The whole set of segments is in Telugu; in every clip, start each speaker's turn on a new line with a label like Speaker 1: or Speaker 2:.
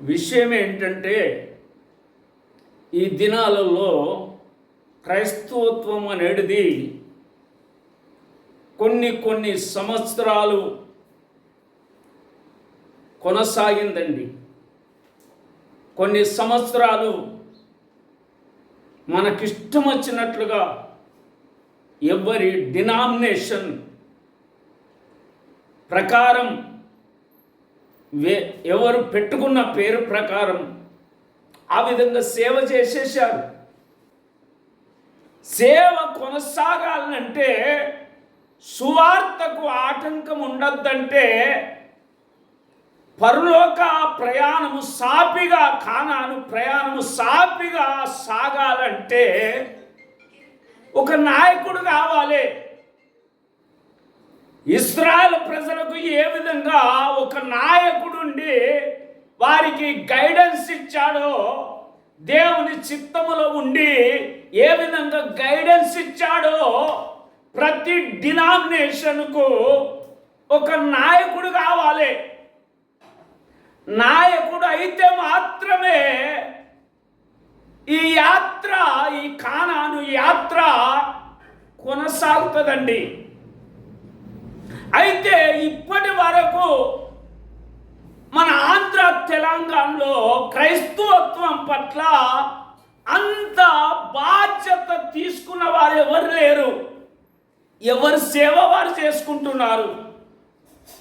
Speaker 1: విషయం ఏంటంటే ఈ దినాలలో క్రైస్తవత్వం అనేది కొన్ని కొన్ని సంవత్సరాలు కొనసాగిందండి. కొన్ని సంవత్సరాలు మనకిష్టం వచ్చినట్లుగా ఎవరి డినామినేషన్ ప్రకారం వే ఎవరు పెట్టుకున్న పేరు ప్రకారం ఆ విధంగా సేవ చేసేసారు సేవ కొనసాగాలంటే సువార్తకు ఆటంకం ఉండద్దంటే పరలోక ప్రయాణము సాపిగా కానాను ప్రయాణము సాపిగా సాగాలంటే ఒక నాయకుడు కావాలి. ఇస్రాయల్ ప్రజలకు ఏ విధంగా ఒక నాయకుడుండి వారికి గైడెన్స్ ఇచ్చాడో దేవుని చిత్తములో ఉండి ఏ విధంగా గైడెన్స్ ఇచ్చాడో ప్రతి డినామినేషన్కు ఒక నాయకుడు కావాలి. నాయకుడు అయితే మాత్రమే ఈ యాత్ర ఈ కానాను యాత్ర కొనసాగుతుందండి. అయితే ఇప్పటి వరకు మన ఆంధ్ర తెలంగాణలో క్రైస్తవత్వం పట్ల అంత బాధ్యత తీసుకున్న వారు ఎవరు లేరు. ఎవరి సేవ వారు చేసుకుంటున్నారు.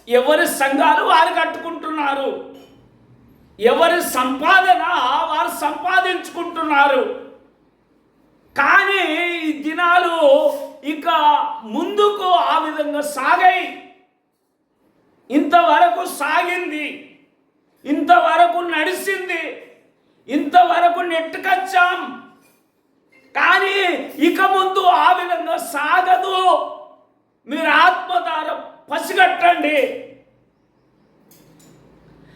Speaker 1: ఎవరి సంఘాలు వారు కట్టుకుంటున్నారు. ఎవరి సంపాదన వారు సంపాదించుకుంటున్నారు. కానీ ఈ దినాలు ఇక ముందుకు ఆ విధంగా సాగాయి ఇంతవరకు సాగింది ఇంతవరకు నడిచింది ఇంతవరకు నెట్టుకొచ్చాం. కానీ ఇక ముందు ఆ విధంగా సాగదు. మీరు ఆత్మధార పసిగట్టండి.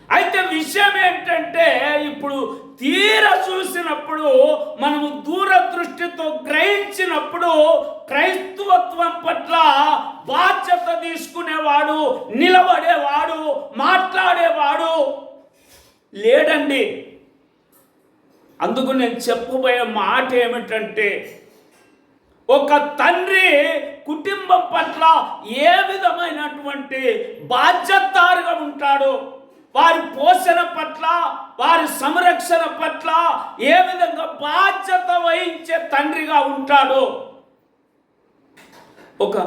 Speaker 1: అయితే విషయం ఏంటంటే ఇప్పుడు తీర చూసినప్పుడు మనము దూరదృష్టితో గ్రహించినప్పుడు క్రైస్తవత్వం పట్ల బాధ్యత తీసుకునేవాడు నిలబడేవాడు మాట్లాడేవాడు లేడండి. అందుకు నేను చెప్పబోయే మాట ఏమిటంటే ఒక తండ్రి కుటుంబం పట్ల ఏ విధమైనటువంటి బాధ్యతారుగా ఉంటాడో వారి పోషణ పట్ల వారి సంరక్షణ పట్ల ఏ విధంగా బాధ్యత వహించే తండ్రిగా ఉంటాడో. ఒక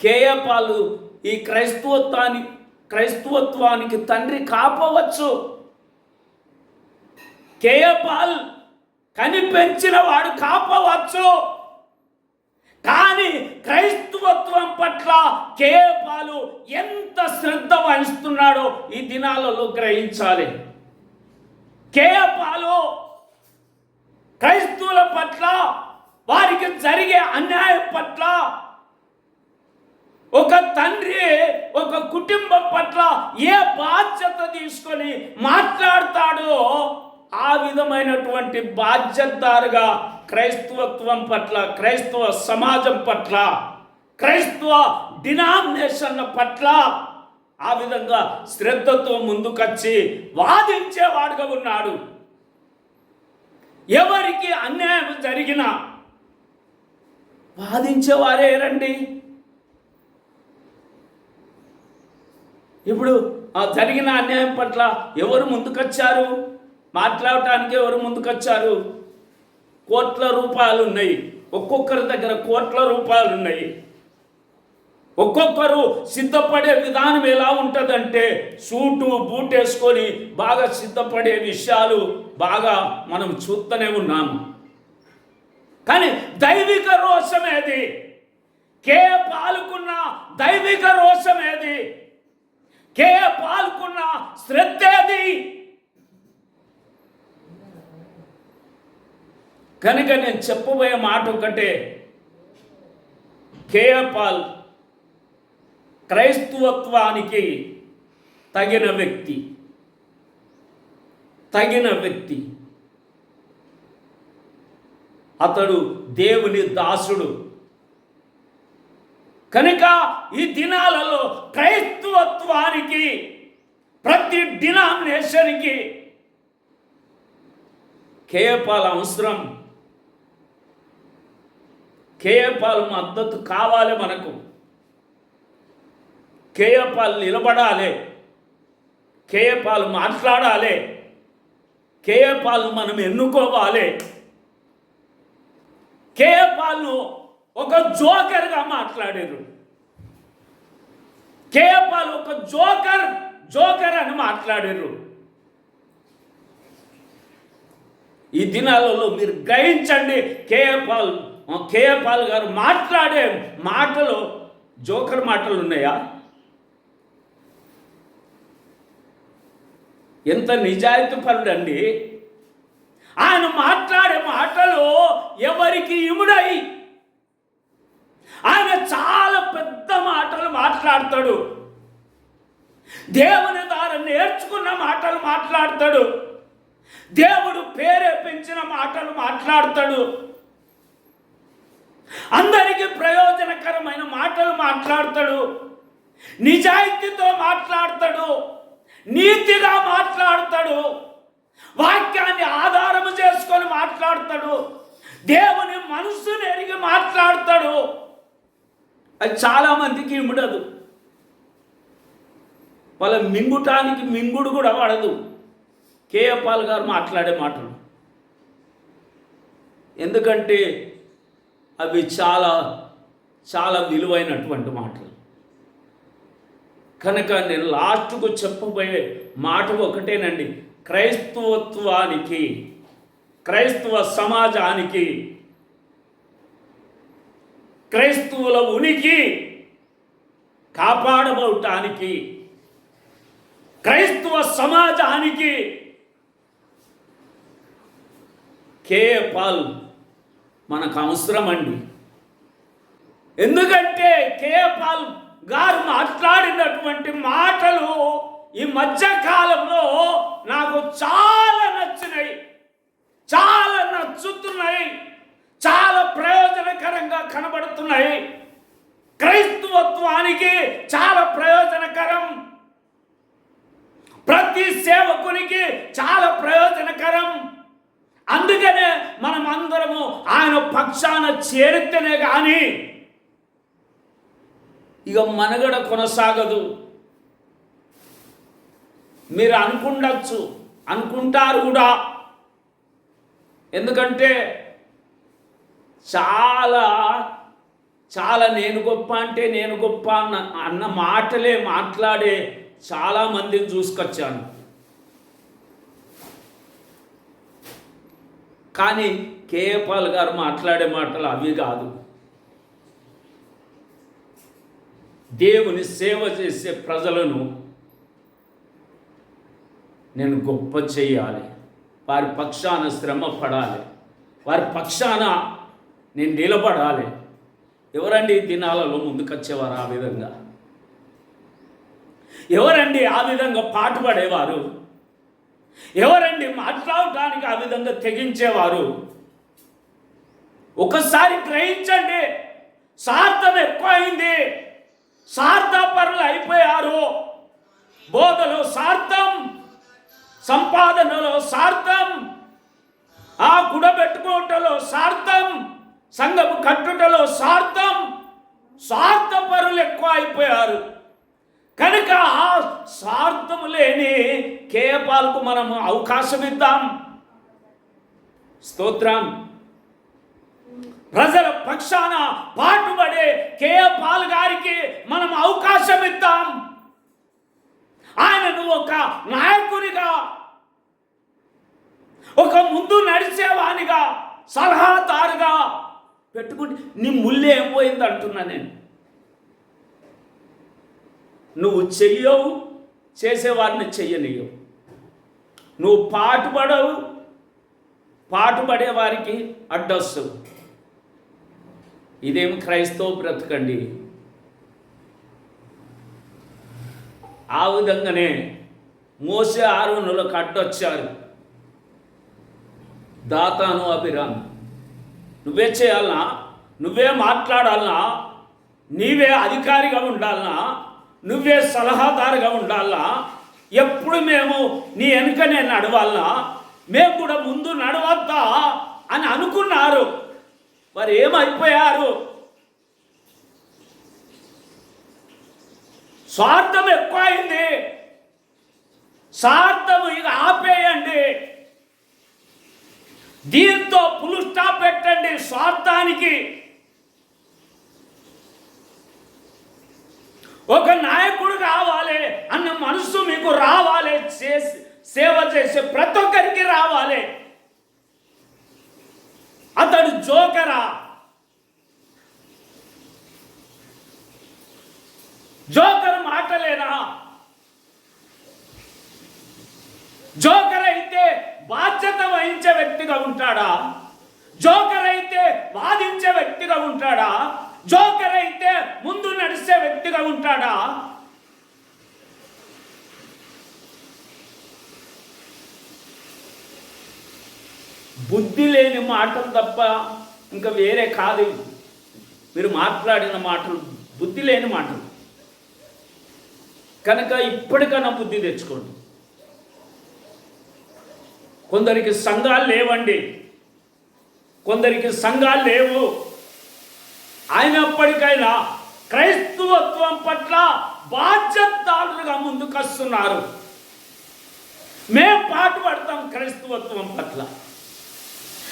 Speaker 1: కేయపాలు ఈ క్రైస్తవత్వాన్ని క్రైస్తవత్వానికి తండ్రి కాపవచ్చు. కేయపాల్ కనిపెంచిన వాడు కాపవచ్చు. కానీ క్రైస్తవత్వ పట్ల కేపాలు ఎంత శ్రద్ధ వహిస్తున్నాడో ఈ దినాలలో గ్రహించాలి. కేపాలు క్రైస్తవుల పట్ల వారికి జరిగే అన్యాయం పట్ల ఒక తండ్రి ఒక కుటుంబం పట్ల ఏ బాధ్యత తీసుకొని మాట్లాడతాడో ఆ విధమైనటువంటి బాధ్యతదారుగా క్రైస్తవత్వం పట్ల క్రైస్తవ సమాజం పట్ల క్రైస్తవ డినామినేషన్ పట్ల ఆ విధంగా శ్రద్ధతో ముందుకొచ్చి వాదించేవాడుగా ఉన్నాడు. ఎవరికి అన్యాయం జరిగినా వాదించేవారే రండి. ఇప్పుడు జరిగిన అన్యాయం పట్ల ఎవరు ముందుకొచ్చారు? మాట్లాడటానికి ఎవరు ముందుకొచ్చారు? కోట్ల రూపాయలు ఉన్నాయి ఒక్కొక్కరి దగ్గర కోట్ల రూపాయలు ఉన్నాయి ఒక్కొక్కరు సిద్ధపడే విధానం ఎలా ఉంటుందంటే సూటు బూట్ వేసుకొని బాగా సిద్ధపడే విషయాలు బాగా మనం చూస్తూనే ఉన్నాము. కానీ దైవిక రోషం ఏది? కే పాల్గొన్న దైవిక రోషం ఏది? కే పాల్గొన్న శ్రద్ధ ఏది? కనుక నేను చెప్పబోయే మాట ఒకటే కేయపాల్ క్రైస్తవత్వానికి తగిన వ్యక్తి. తగిన వ్యక్తి. అతడు దేవుని దాసుడు. కనుక ఈ దినాలలో క్రైస్తవత్వానికి ప్రతి డినామినేషన్కి కేపాల అవసరం. కేపాల మద్దతు కావాలి మనకు. కేఏపాల్ నిలబడాలి. కేయపాలు మాట్లాడాలి. కేయపాలు మనం ఎన్నుకోవాలి. కేఏపాల్ను ఒక జోకర్గా మాట్లాడారు. కేఏపాల్ ఒక జోకర్ జోకర్ అని మాట్లాడారు. ఈ దినాలలో మీరు గ్రహించండి కేయపాల్ కేయపాల్ గారు మాట్లాడే మాటలు జోకర్ మాటలు ఉన్నాయా? ఎంత నిజాయితీ పరుడండి. ఆయన మాట్లాడే మాటలు ఎవరికి ఇముడై? ఆయన చాలా పెద్ద మాటలు మాట్లాడతాడు. దేవుని ద్వారా నేర్చుకున్న మాటలు మాట్లాడతాడు. దేవుడు ప్రేరేపించిన మాటలు మాట్లాడతాడు. అందరికీ ప్రయోజనకరమైన మాటలు మాట్లాడతాడు. నిజాయితీతో మాట్లాడతాడు. నీతిగా మాట్లాడతాడు. వాక్యాన్ని ఆధారము చేసుకొని మాట్లాడతాడు. దేవుని మనసుని ఎరిగి మాట్లాడతాడు. అది చాలామందికి ఉండదు ఇముడదు వాళ్ళ మింగుటానికి మింగుడు కూడా పడదు కేఎపాల్ గారు మాట్లాడే మాటలు. ఎందుకంటే అవి చాలా చాలా విలువైనటువంటి మాటలు. కనుక నేను లాస్ట్కు చెప్పబోయే మాట ఒకటేనండి. క్రైస్తవత్వానికి క్రైస్తవ సమాజానికి క్రైస్తవుల ఉనికి కాపాడబోటానికి క్రైస్తవ సమాజానికి కే పాల్ మనకు అవసరం అండి ఎందుకంటే కే పాల్ గారు మాట్లాడినటువంటి మాటలు ఈ మధ్య కాలంలో నాకు చాలా నచ్చినాయి. చాలా నచ్చుతున్నాయి. చాలా ప్రయోజనకరంగా కనబడుతున్నాయి. క్రైస్తవత్వానికి చాలా ప్రయోజనకరం. ప్రతి సేవకునికి చాలా ప్రయోజనకరం. అందుకనే మనం అందరము ఆయన పక్షాన చేరితేనే కానీ ఇక మనగడ కొనసాగదు. మీరు అనుకుండొచ్చు అనుకుంటారు కూడా. ఎందుకంటే చాలా చాలా నేను గొప్ప అంటే నేను గొప్ప అన్న అన్న మాటలే మాట్లాడే చాలా మందిని చూసుకొచ్చాను. కానీ కేఏపాల్ గారు మాట్లాడే మాటలు అవి కాదు. దేవుని సేవ చేసే ప్రజలను నేను గొప్ప చేయాలి. వారి పక్షాన శ్రమ పడాలి. వారి పక్షాన నేను నిలబడాలి. ఎవరండి దినాలలో ముందుకొచ్చేవారు ఆ విధంగా? ఎవరండి ఆ విధంగా పాటుపడేవారు ఎవరండి మాట్లాడటానికి ఆ విధంగా తెగించేవారు? ఒకసారి గ్రహించండి. ఎక్కువ అయింది స్వార్థపరులు అయిపోయారు. బోధలో స్వార్థం సంపాదనలో స్వార్థం ఆ గుడబెట్టుకోవటంలో స్వార్థం సంఘము కట్టుటలో స్వార్థం స్వార్థపరులు ఎక్కువ అయిపోయారు. కనుక ఆ స్వార్థము లేని కేపాలకు మనము అవకాశం ఇద్దాం. స్తోత్రం. ప్రజల పక్షాన పాటుపడే కేపాల్ గారికి మనం అవకాశం ఇద్దాం. ఆయనను ఒక నాయకునిగా ఒక ముందు నడిచేవానిగా సలహాదారుగా పెట్టుకుని నీ ముళ్ళు ఏం పోయింది అంటున్నా నేను. నువ్వు చెయ్యవు చేసేవాడిని చెయ్యనియవు నువ్వు పాటుపడవు పాటుపడే వారికి అడ్డొస్తావు. ఇదేమి క్రైస్తవ బ్రతకండి? ఆ విధంగానే మోసే ఆరోనులకు కట్టొచ్చారు. దాతాను అభిరామ్ నువ్వే చేయాలనా? నువ్వే మాట్లాడాలనా? నీవే అధికారిగా ఉండాలనా? నువ్వే సలహాదారుగా ఉండాలనా? ఎప్పుడు మేము నీ వెనుక నేను నడవాలనా? మేము కూడా ముందు నడవద్దా అని అనుకున్నారు. మరి ఏమైపోయారు స్వార్థం ఎక్కువైంది. స్వార్థం ఇక ఆపేయండి. దీంతో పులు స్టాప్ పెట్టండి స్వార్థానికి. ఒక నాయకుడు కావాలి అన్న మనసు మీకు రావాలి. చేసి సేవ చేసే ప్రతి ఒక్కరికి రావాలి. అతడు జోకరా. జోకర్ మాటలేనా? జోకర్ అయితే బాధ్యత వహించే వ్యక్తిగా ఉంటాడా? జోకర్ అయితే వాదించే వ్యక్తిగా ఉంటాడా? జోకర్ అయితే ముందు నడిచే వ్యక్తిగా ఉంటాడా? బుద్ధి లేని మాటలు తప్ప ఇంకా వేరే కాదు మీరు మాట్లాడిన మాటలు బుద్ధి లేని మాటలు. కనుక ఇప్పటికైనా బుద్ధి తెచ్చుకోండి. కొందరికి సంఘాలు లేవండి. కొందరికి సంఘాలు లేవు. అయినప్పటికైనా క్రైస్తవత్వం పట్ల బాధ్యతలుగా ముందుకు వస్తున్నారు మేము పాటుపడతాం క్రైస్తవత్వం పట్ల.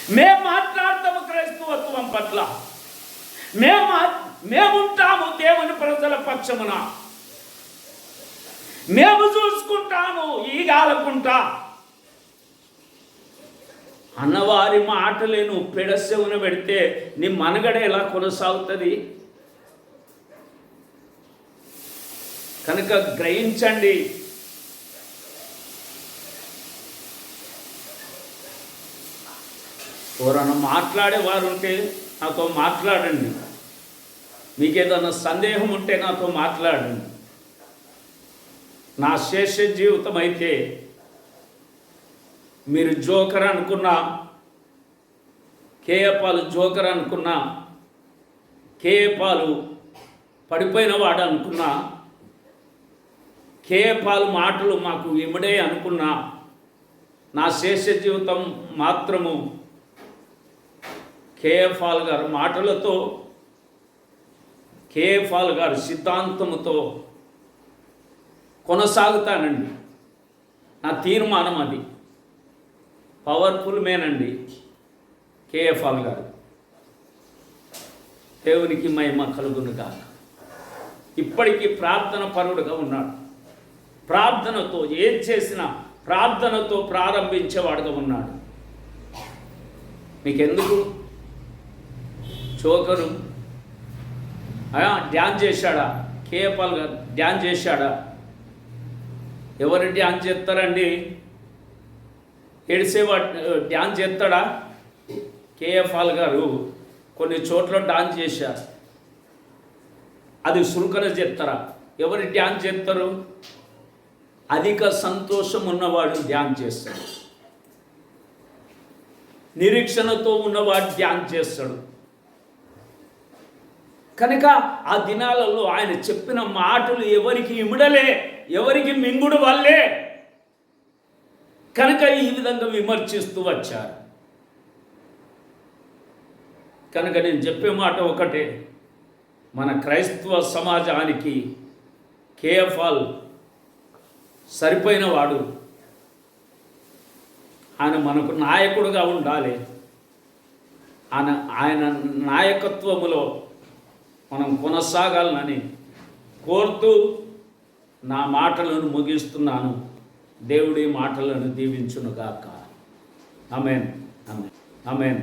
Speaker 1: మేము మాట్లాడతాము క్రైస్తవత్వం పట్ల. మేము మా- మేముంటాము దేవుని ప్రజల పక్షమున. మేము చూసుకుంటాము ఈగాలకుంటా. అన్నవారి మాటలే నువ్వు పెడసెవున పెడితే నీ మనగడ ఎలా కొనసాగుతుంది? కనుక గ్రహించండి ఎవరన్నా మాట్లాడేవారు ఉంటే నాతో మాట్లాడండి. మీకు సందేహం ఉంటే నాతో మాట్లాడండి. నా శేష జీవితం అయితే మీరు జోకర్ అనుకున్నా కేయపాలు జోకర్ అనుకున్నా కేయపాలు పడిపోయిన వాడు అనుకున్నా కేయపాలు మాటలు మాకు ఇమిడే అనుకున్నా నా శేష జీవితం మాత్రము కేఎఫ్ఆల్ గారు మాటలతో కేఎఫ్ఆల్ గారు సిద్ధాంతముతో కొనసాగుతానండి. నా తీర్మానం అది. పవర్ఫుల్ మేనండి కేఎఫ్ఆల్ గారు. దేవునికి మహిమ కలుగునుగా ఇప్పటికీ ప్రార్థన పరుడుగా ఉన్నాడు. ప్రార్థనతో ఏం చేసినా ప్రార్థనతో ప్రారంభించేవాడుగా ఉన్నాడు. మీకెందుకు? చోకరు ఆ, చేశాడా? కేపాల్ గారు డ్యాన్ చేశాడా? ఎవరు డ్యాన్ చేస్తారండి? ఏడిసేవాడు డ్యాన్స్ చేస్తాడా? కేఎఫ్ఆల్ గారు కొన్ని చోట్ల డాన్స్ చేశారు. అది సురుకన చేస్తారా ఎవరు డ్యాన్స్ చేస్తారు? అధిక సంతోషం ఉన్నవాడు ధ్యాన్ చేస్తాడు. నిరీక్షణతో ఉన్నవాడు ధ్యాన్ చేస్తాడు. కనుక ఆ దినాలలో ఆయన చెప్పిన మాటలు ఎవరికి ఇమిడలే ఎవరికి మింగుడు వల్లే. కనుక ఈ విధంగా విమర్శిస్తూ వచ్చారు. కనుక నేను చెప్పే మాట ఒకటే మన క్రైస్తవ సమాజానికి కేఎఫ్ఆల్ సరిపోయిన వాడు ఆయన మనకు నాయకుడుగా ఉండాలి. ఆయన ఆయన నాయకత్వములో మనం కొనసాగాలని కోరుతూ నా మాటలను ముగిస్తున్నాను. దేవుడి మాటలను దీవించునుగాక. Amen amen amen